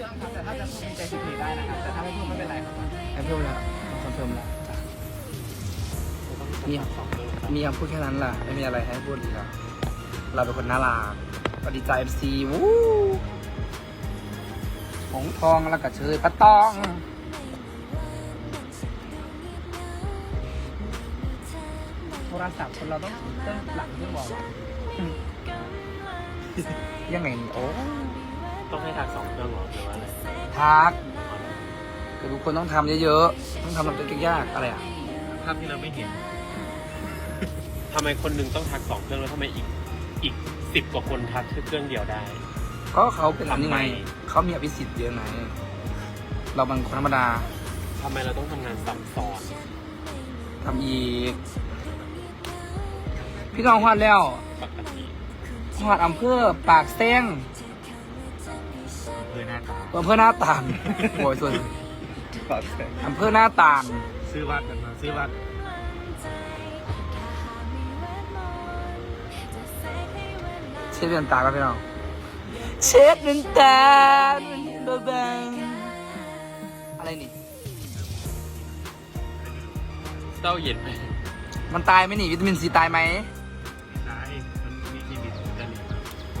ชื่อครับแต่ถ้าจะพูดเป็นใจสิบปีได้นะครับแต่ถ้าไม่พูดไม่เป็นไรครับให้เพิ่มแล้วคอนเฟิร์มแล้วมีมีคำพูดแค่นั้นล่ะไม่มีอะไรให้พูดอีกแล้วเราเป็นคนน่ารักก็ดีใจเอฟซีวู้หงทองแล้วก็เชยปะตองโทรศัพท์คนเราต้องถือเครื่องหลังเครื่องบอกยังไงนี่โอ้ ต้องให้ทักสองเครื่องเหรอหรือว่าอะไรทักคือทุกคนต้องทำเยอะๆ ต้องทำทำตัวยากๆอะไรอะ ภาพที่เราไม่เห็นทำไมคนหนึงต้องทักสองเครื่องแล้วทำไมอีกอีกสิบกว่าคนทักแค่เครื่องเดียวได้ ก็เขาเป็นอันนี้ไง ทำไม เขามีอภิสิทธิ์เยอะไงเราบางคนธรรมดาทำไมเราต้องทำงานซ้ำซ้อนทำอีก พี่น้องฮอดแล้วปกติฮอดอำเภอปากเซ้งเพื่ อหน้าตาอำเภอหน้าต่างโอ้ยส่วนอำเภอหน้าต่าง ซื้อวัดกันมาซื้อวัดเช็ดเดือนตากันพี่น้องเช็ดเดือนตาเบาๆอะไรนี่เต้าเย็นไหมมันตายไหมนี่วิตามินซีตายไหมตายมันมีชีวิตกัน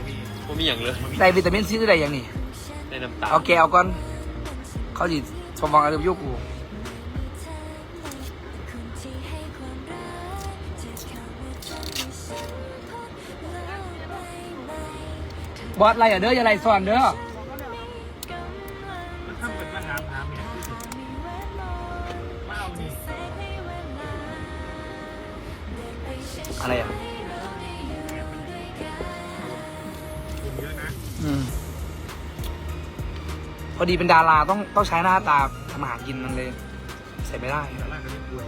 มีก็มีอย่างเลยได้วิตามินซีหรือได้อย่างนี้ ในน้ำตาเอาแกเอาก่อน เขาจีชมวังอะไรยุกูบอสอะไรอะเด้ออย่าไรสอนเด้อมันทำเป็นมาหาหาเมียมาเอานี่อะไรอะคุณเยอะนะ อืม พอดีเป็นดาราต้องต้องใช้หน้าตาทำอาหารกินมันเลย ใส่ไม่ได้แต่ละก็ไม่ป่วย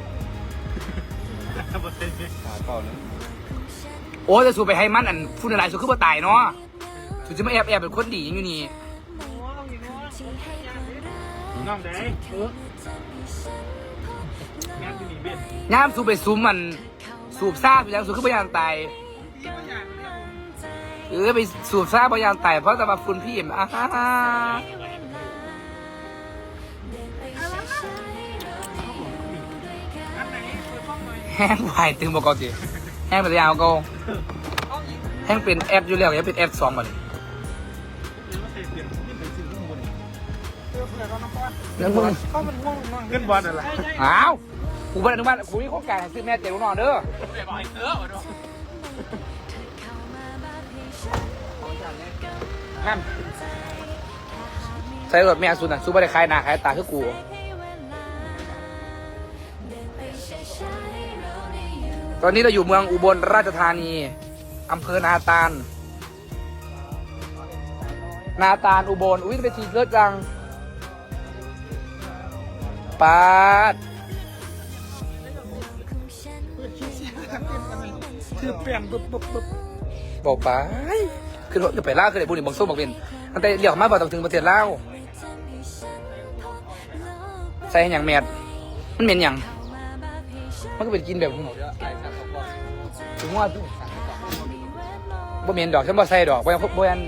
ถ้าเปอร์เซ็นต์เนี่ยขาก่อนนะโอ้ยจะสูบไปให้มันอันพูดอะไรสูบขึ้นมาตายเนาะสูจะมาแอบแอบเป็นคนดีอย่างอยู่นี่น้องเด้งานที่มีเบ็ดย่ามสูบไปซูมมันสูบซ่าไปยังสูบขึ้นไปยางตายเออไปสูบซ่าไปยางตายเพราะแต่ว่าฝุ่นพี่เอ็มอ่า แห้งไหวตึงบอกก่อนสิแห้งไปเลยเอาก็แห้งเป็นแอปอยู่แล้วอย่าเป็นแอปสองมาเลยเรื่องพวกนี้ขึ้นบอลอะไรอ้าวกูเป็นอนุบาลกูมีโครงการให้ซื้อแม่เจ๋วนอนเด้อนั่นใส่รถแม่สุดน่ะสู้ไม่ได้ขายหน้าขายตาคือกู ตอนนี้เราอยู่เมืองอุบลราชธานี อำเภอนาตาล นาตาลอุบล อุ้ยเป็นทีเลิศจังปาดคือเปลี่ยนปุ๊บปุ๊บปุ๊บบอกไปคือรถจะไปล่าวคือไอ้บุญนี่บังส้มบอกเป็นอันแต่เรียกมาบอกต้องถึงประเทศลาวใส่ให้หยังแมดมันเหม็นหยัง มันก็เป็นกินแบบของหมดถึงว่าบ่เหม็นดอกฉันบ่ใส่ดอกบ่ยังบ่ยัน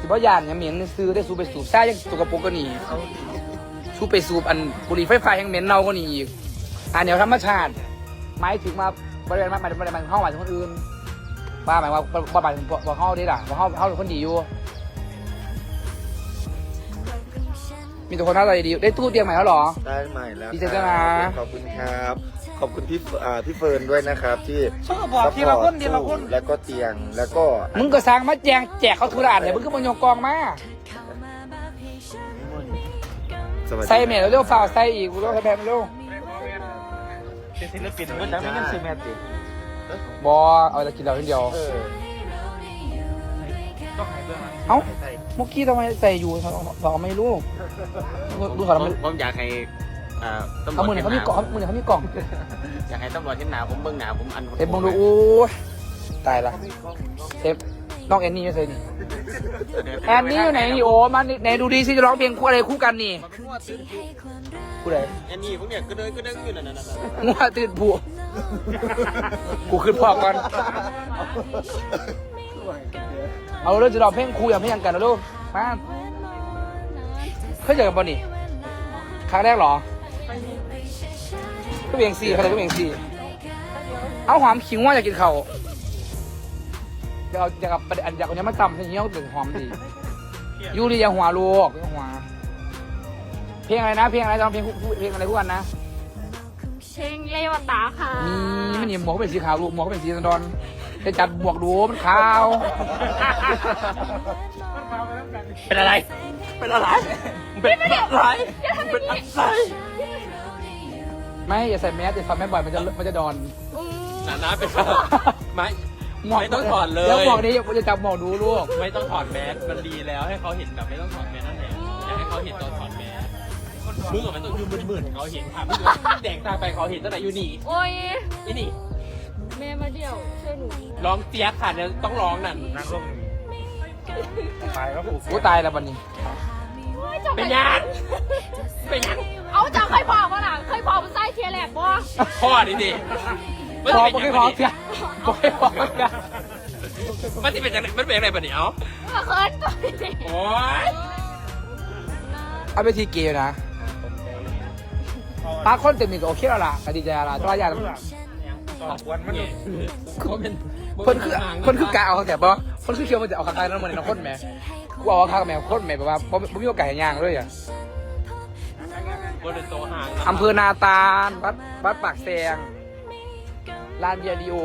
สิบ่ยานหยังเหม็นซื้อได้สูบไปสูบซ่ายังสกปรกก็นี่สูบไปสูบอันบุหรี่ไฟฟ้ายังเหม็นเน่าก็นี่อีกอันเดียวธรรมชาติหมายถึงมาบริเวณมาบริเวณมาห้องหมายถึงคนอื่นป้าหมายว่าป้าหมายถึงบอกเขาได้ล่ะบอกเขาเขาเป็นคนดีอยู่มีแต่คนน่าใจดีได้ตู้เตียงใหม่แล้วเหรอได้ใหม่แล้วดีใจด้วยนะขอบคุณครับ ขอบคุณพี่อ่าพี่เฟิร์นด้วยนะครับที่ชอบบอกทีละคนทีละคน แล้วก็เตียงแล้วก็มึงก็สั่งมาแจงแจกเขาทุรานเลยมึงก็มายกกองมาสวัสดีใส่เมทเร็วๆฝ่าใส่อีกกูต้องใส่แพงเร็วเป็นศิลปินมันจะไม่กันซีเมติบอเอาแต่กินเราคนเดียวเออเอ้าเมื่อกี้ทำไมใส่อยู่เราไม่รู้ดูเขาผทำไมมผมอยากให้ อ่าตำรวเอาจมือหนึ่งเขามีกล่องมือหนึ่งเขามีกล่องอยากให้ตำรวจเห็นหนาผมเบิ่งหนาผมอันเอ็มมองดูโอ้ยตายละเซฟน้องแอนนี่ไม่เคยนี่แอนนี่อยู่ไหนนี่โอ้มาไหนดูดีสิจะร้องเพลงคู่อะไรคู่กันนี่คู่ไหนแอนนี่ผมเนี่ยก็เดินก็เดินอยู่นั่นนั่นนั่นงัวตื่นผัวกูขึ้นพอก่อนเอาเรื่องจะร้องเพลงคู่อย่างเพลงกันนะลูกมาเคยเจอกันป่ะนี่ครั้งแรกเหรอ ก็เบียงซีเขาเลยก็เบียงซีเอาหอมขิงว่าอยากกินเขาวอยากเอาอยากเอาประเด็นอยากเอาเนี้ยมาตำให้เงี้ยวถึงหอมดียูริยาหัวลูกอย่าหัวเพลงอะไรนะ เพลงอะไรตอนเพลงเพลงอะไรทุกวันนะเพลงเลวตาค่ะนี่มันนี่หมวกก็เป็นสีขาวลูกหมวกก็เป็นสีดอนจะจับหมวกดูมันขาวเป็นอะไร เป็นอะไรเป็นอะไรเป็นอะไร ไม่อย่าใส่แมสอย่าใส่แมสบ่อยมันจะมันจะดอน หนาหนาเป็นอะไรไม่หมวกไม่ต้องถอดเลย เดี๋ยวหมวกนี้จะจับหมวกดูลูก ไม่ต้องถอดแมสมันดีแล้วให้เขาเห็นแบบไม่ต้องถอดแมสนั่นแหละอยากให้เขาเห็นตอนถอดแมสมึงกับมันต้องอยู่มืดๆเขาเห็นค่ะมึงแดงตาไปเขาเห็นตั้งแต่อยู่นี่โอ้ยอีนี่แม่มาเดี่ยวช่วยหนูร้องเจี๊ยบค่ะเนี่ยต้องร้องนั่นนั่งลงตายแล้วผูกกูตายแล้ววันนี้เป็นยังเป็นยังเอาจากเคยบอ กบ่พ่อดิดิพอไม่พอเสียพอไม่พอเสียมันจะเป็นยังไงมันเป็นยังไงปะเนี่ยเอามาเคินตัวนี้โอ้ยเอาไปทีเกย์นะปาคนเต็มหนึ่งก็โอเคแล้วล่ะก็ดีใจแล้วล่ะแต่ว่าอย่างต่อวันมันเขาเป็นคนคือคนคือกะเอาแต่บ่คนคือเคียวมันจะเอาข้างๆนั่นมันน้องคนแหม่กูเอาข้างแม่คนแหม่แบบว่าบ่บ่มีโอกาสเห็นย่างเลยอะ บนโตหางอำเภอนาตาลวัดวัดปากแซงลานเยริโอ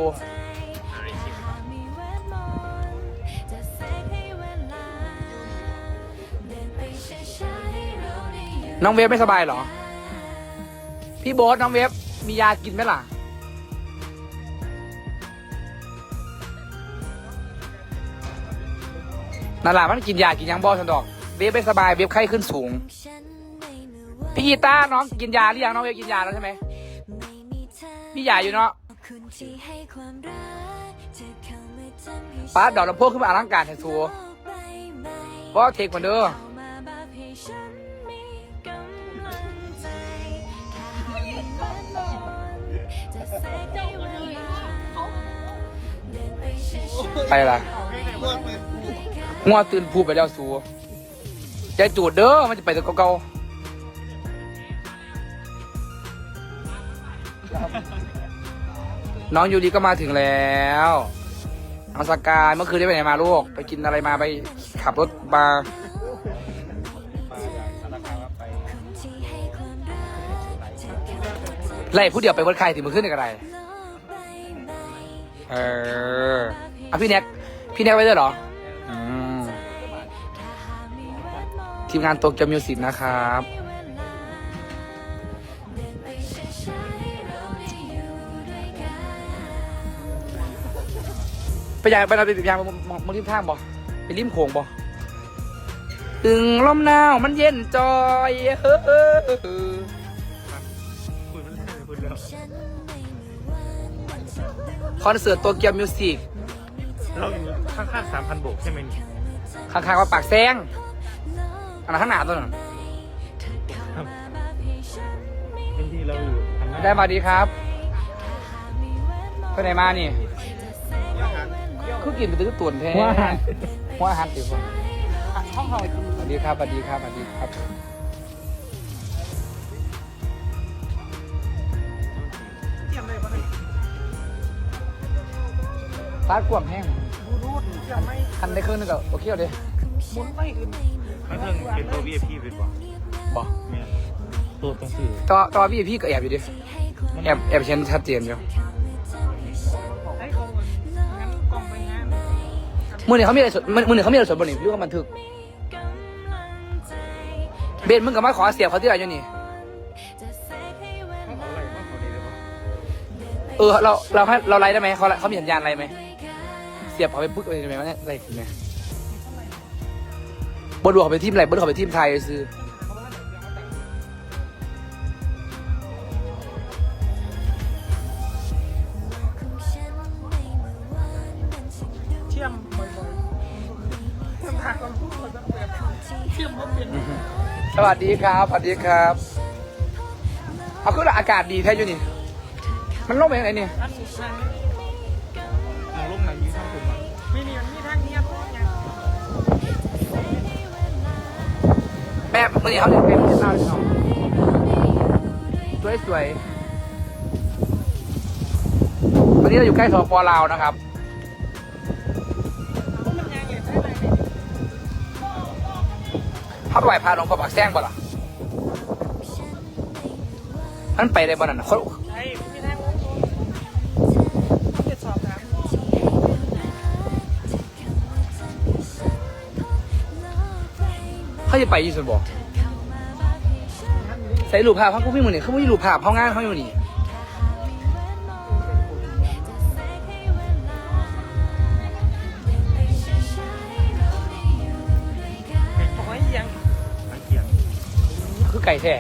น้องเวฟไม่สบายเหรอ พี่โบ๊ทน้องเวฟมียากินไหมล่ะ นั่นแหละมันกินยากินยังบอสันดอก เวฟไม่สบาย เวฟไข้ขึ้นสูง พี่กีตาร์น้องกินยาหรือยังน้องเวฟกินยาแล้วใช่ไหมพี่ยาอยู่เนาะป้าดอกลำโพงขึ้นมาอลังการแห่งสูเพราะเทคมันเด้อไปละงัวตื่นผูดไปแล้วสูใจจูดเด้อมันจะไปแต่เก่าๆ น้องยูรีก็มาถึงแล้วน้องสกายเมื่อคืนได้ไปไหนมาลูก ไปกินอะไรมาไปขับรถมาไล่ผู้เดียวไปวัดใครถึงมือขึ้นอะไร เอออะพี่แน็กพี่แน็กไว้ด้วยเหรออืมทีมงานโตเกียวมิวสิกนะครับ ไปยางไปเราไปยางมองมองริมทางบ่ไปริมโขงบ่ตึงลมหนาวมันเย็นจอยเฮ้อคุยมันแล้วคุยแล้วคอนเสิร์ตโตเกียวมิวสิกเราอยู่ข้างๆสามพันโบกใช่ไหมนี่ข้างๆว่าปากแซงอันนั้นข้างหน้าตัวนั้นเป็นที่เราอยู่หันหน้าได้มาดีครับไปไหนมานี่ คือกินไปตื้อตุ่นแท้ว่าหันว่าหันติคนห้องเฮาสวัสดีครับสวัสดีครับสวัสดีครับตาดกวางแห้งคันได้ครึ่งนึงก็โอเคเอาดิเขาเพิ่งเป็นตัว VIP เป็นบ่บอกเนี่ยตัวต้องสื่อต่อต่อพี่พี่ก็แอบอยู่ดิแอบแอบเช่นชัดเจนอยู่ มือเนี่ยเขามีอะไรสดมือมือเนี่ยเขามีอะไรสดบนนี่หรือว่าบันทึก เบนมึงกับมาขอเสียบเขาที่ไหนอยู่นี่ เออเราเราให้เราไลฟ์ได้ไหมเขาเขามีสัญญาณอะไรไหมเสียบเขาไปปึ๊กอะไรได้ไหมว่าเนี่ยอะไรขึ้นไหมบนดูเขาไปทีมอะไรบนดูเขาไปทีมไทยซื้อ วัสดีครับสวัสดีครับ เอาคืออากาศดีแท้อยู่นี่ มันลงไปยังไงนี่อันสุดท้ายมองลงไหนยืนข้างคุณไม่มีมันมีทางเนี้ยเพราะยังแป๊บวันนี้เขาเรียนเป็นที่เล่าเลยเนาะสวยสวยๆวันนี้เราอยู่ใกล้สปปลาวนะครับ ไปไหวพระหลวงพ่อปากแซงบ่ล่ะมันไปได้บ่นั่นน่ะเขาไอ้พี่ทางลงเจ็ดสอบถามเขาจะไปยี่สุดบ่ใส่รูปภาพเขาพี่มือนี่เขาไม่รูปภาพเขางานเขาอยู่นี่ ก่แท้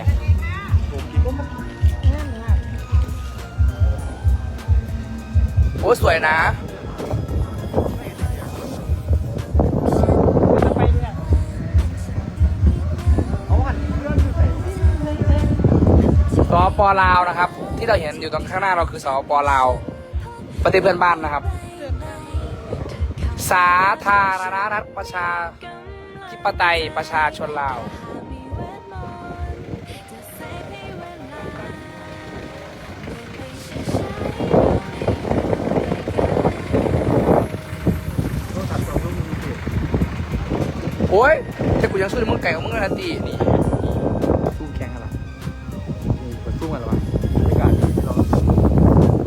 โอ้สวยนะไปเนี่ยเอาหันเพื่อนอยู่ใส่สปลาวนะครับ ที่เราเห็นอยู่ตรงข้างหน้าเราคือสปลาวประเทศเพื่อนบ้านนะครับ สาธารณรัฐประชาธิปไตยประชาชนลาว โอ้ยแต่กูยังสู้ในมึงไก่ของมึงนะตีนี่สู้แข่งกันหรอนี่กดสู้กันหรอวะบรรยากาศที่เรา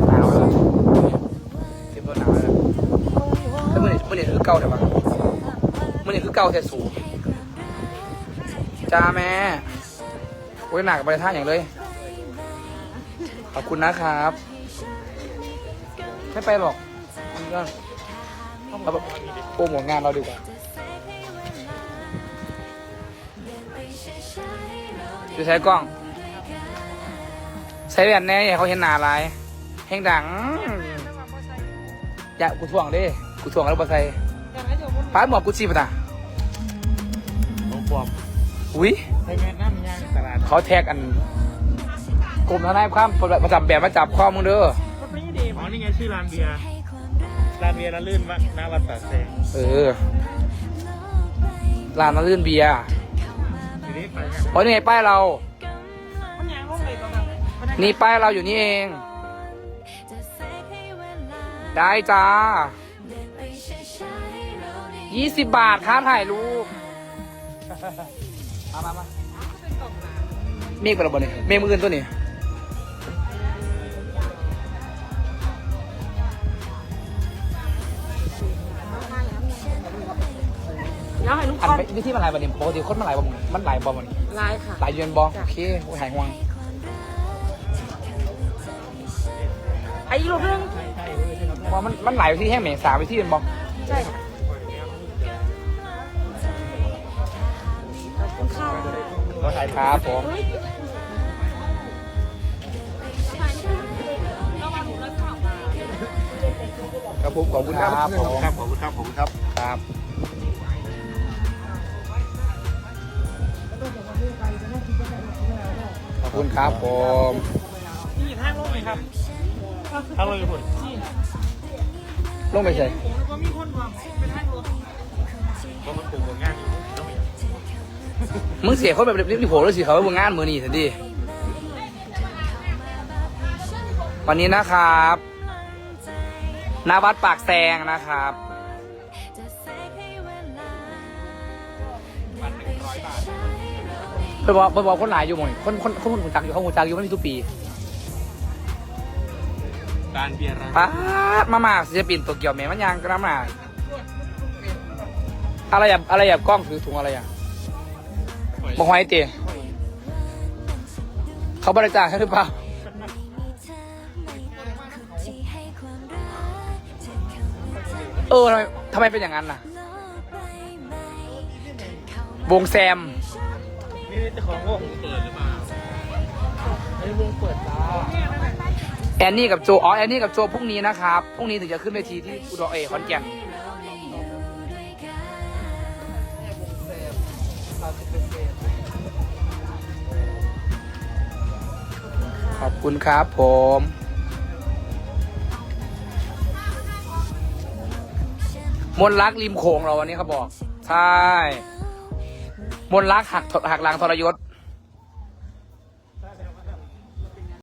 หนาวแล้วเต็มตัวหนาวแล้วแต่มื่อนี้มื่อนี้คือเก่าแต่ว่ามื่อนี้คือเก่าแต่สูงจ้าแม่โอ้ยหนักไปท่าอย่างเลย ขอบคุณนะครับไม่ไปหรอกมันก็เราแบบโปรโมทงานเราดีกว่า จะใช้กล้อง ใช้แว่นแน่อย่าเขาเห็นหนาหลายแห้งดัง อย่ากูถ่วงเด้กูถ่วงแล้วบ่ใส่ป้าหมอกกูชีพะตาน้องปอมอุ้ยใช้แม่น้ำย่างตลาดเขาแท็กอันกลุ่มทนายความประจำแบบมาจับข้อมึงเด้อก็ไม่ดีอ๋อนี่ไงชื่อร้านเบียร์ร้านเบียร์ละลื่นวะหน้าวัดปากแสงเออร้านน้ำลื่นเบียร์ ทีนี้ไปกันเพราะนี่ไงป้ายเรา มันยังห้องเลยตอนนั้นนี่ป้ายเราอยู่นี่เอง ได้จ้ายี่สิบบาทค่าถ่ายรูป มามามาเมฆไปแล้วบ่เนี่ยเมฆมืออื่นตัวนี้ แล้วให้ลูกอันก้อนไปวิธีมันหลายบ่เนี่ยปกติคนมันหลายบ่มึงมันหลายบ่มันลายค่ะหลายเยือนบ่โอเคโอ้ยหายห่วงไอ้อีกลูกนึงเพราะมันมันหลายวิธีแห้งเหม็นสามวิธีเป็นบ่ใช่ค่ะขอบคุณค่ะเราถ่ายครับผมครับผมขอบคุณครับครับผมครับขอบคุณครับขอบคุณครับ ครับ อบคุณครับผมนี่ทางลงไหมครับเอาเลยคุณลงไปใส่ผมแล้วก็มีคนบอกเป็นทางลงเพราะมันปลูกงานอยู่ต้องไปมึงเสียคนแบบรีบๆโผล่แล้วสิเขาไปบนงานมือนี่สิดิวันนี้นะครับหนาวัดปากแซงนะครับ เพื่อนบอกเพื่อนบอกคนหลายอยู่หมดคนคนคนคนหูจักอยู่เขาหูจักอยู่มันมีทุกปีร้านเบียร์ร้านป้าดมามาศิลปินตัวเกี่ยวแม่มันยังกระมาอะไรอะอะไรอะกล้องถือถุงอะไรอะบอกไว้เตี๋ยเขาบริจาคให้หรือเปล่าเออทำไมทำไมเป็นอย่างนั้นน่ะ วงแซม นี่เจ้าของวงเปิดหรือเปล่าแอนนี่กับโจอ๋อแอนนี่กับโจพรุ่งนี้นะครับพรุ่งนี้ถึงจะขึ้นเวทีที่อุดรเอคอนแก่นขอบคุณครับผมมนรักริมโขงเราวันนี้เขาบอก ใช่ มนลักหักหักหลังทรยศ